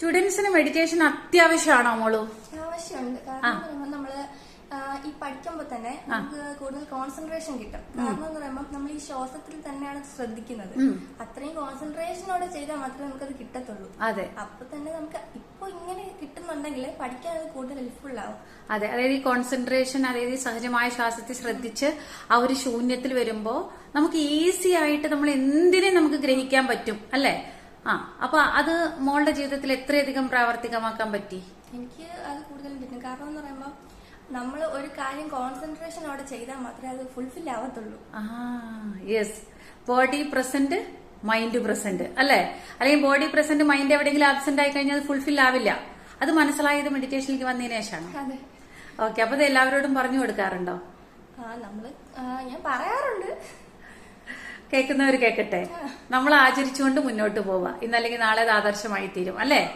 സ്റ്റുഡൻസിന് മെഡിറ്റേഷൻ അത്യാവശ്യമാണോ മോളു? ആവശ്യമുണ്ട് കാരണം നമ്മൾ ഈ പഠിക്കുമ്പോൾ തന്നെ നമുക്ക് കൂടുതൽ കോൺസെൻട്രേഷൻ കിട്ടും. കാരണം എന്ന് പറയുമ്പോൾ നമ്മൾ ഈ ശ്വാസത്തിൽ തന്നെയാണ് ശ്രദ്ധിക്കുന്നത്. അത്രയും കോൺസെൻട്രേഷനോടെ ചെയ്താൽ മാത്രമേ നമുക്കത് കിട്ടത്തുള്ളൂ. അതെ. അപ്പൊ തന്നെ നമുക്ക് ഇപ്പൊ ഇങ്ങനെ കിട്ടുന്നുണ്ടെങ്കിൽ പഠിക്കാൻ അത് കൂടുതൽ ഹെൽപ്ഫുൾ ആവും. അതെ. അതായത് ഈ കോൺസെൻട്രേഷൻ അതായത് ഈ സഹജമായ ശ്വാസത്തിൽ ശ്രദ്ധിച്ച് ആ ഒരു ശൂന്യത്തിൽ വരുമ്പോ നമുക്ക് ഈസി ആയിട്ട് നമ്മൾ എന്തിനെ നമുക്ക് ഗ്രഹിക്കാൻ പറ്റും അല്ലേ? ആ അപ്പൊ അത് മോളുടെ ജീവിതത്തിൽ എത്രയധികം പ്രാവർത്തികമാക്കാൻ പറ്റി? എനിക്ക് അത് കൂടുതലും കിട്ടും. കാരണം എന്ന് പറയുമ്പോൾ നമ്മൾ ഒരു കാര്യം കോൺസെൻട്രേഷനോടെ ചെയ്താൽ മാത്രമേ അത് ഫുൾഫിൽ ആവത്തുള്ളൂ. ആ yes body present mind present അല്ലേ? അല്ലെങ്കിൽ ബോഡി പ്രസന്റ് മൈൻഡ് എവിടെയെങ്കിലും ആബ്സെന്റ് ആയി കഴിഞ്ഞാൽ അത് ഫുൾഫിൽ ആവില്ല. അത് മനസ്സിലായത് മെഡിറ്റേഷനിലേക്ക് വന്നതിന് ശേഷമാണ്? ഓക്കെ അപ്പൊ ഇത് എല്ലാവരോടും പറഞ്ഞു കൊടുക്കാറുണ്ടോ? ആ നമ്മൾ ഞാൻ പറയാറുണ്ട്. കേൾക്കുന്നവർ കേൾക്കട്ടെ. നമ്മൾ ആചരിച്ചുകൊണ്ട് മുന്നോട്ട് പോവുക ഇന്നല്ലെങ്കിൽ നാളെ അത് ആദർശമായി തീരും. അല്ലേ?